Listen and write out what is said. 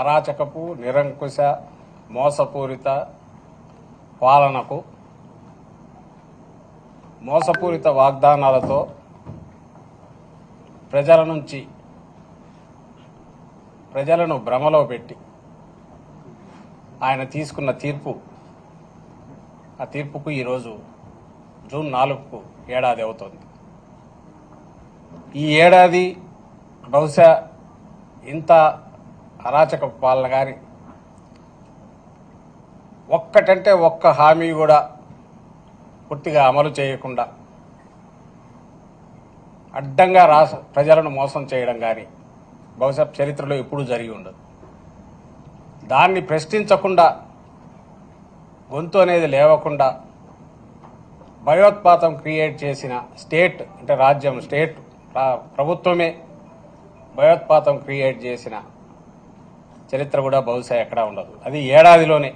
అరాచకపు నిరంకుశ మోసపూరిత పాలనకు మోసపూరిత వాగ్దానాలతో ప్రజల నుంచి ప్రజలను భ్రమలో పెట్టి ఆయన తీసుకున్న తీర్పు ఆ తీర్పుకు ఈరోజు జూన్ నాలుగుకు ఏడాది అవుతుంది. ఈ ఏడాది బహుశా ఇంత అరాచక పాలన కానీ ఒక్కటంటే ఒక్క హామీ కూడా పూర్తిగా అమలు చేయకుండా అడ్డంగా రాస ప్రజలను మోసం చేయడం కానీ బహుశా చరిత్రలో ఎప్పుడూ జరిగి ఉండదు. దాన్ని ప్రశ్నించకుండా గొంతు అనేది లేవకుండా భయోత్పాతం క్రియేట్ చేసిన స్టేట్ అంటే రాజ్యం స్టేట్ ప్రభుత్వమే భయోత్పాతం క్రియేట్ చేసిన చరిత్ర కూడా బహుశా ఎక్కడా ఉండదు. అది ఏడాదిలోనే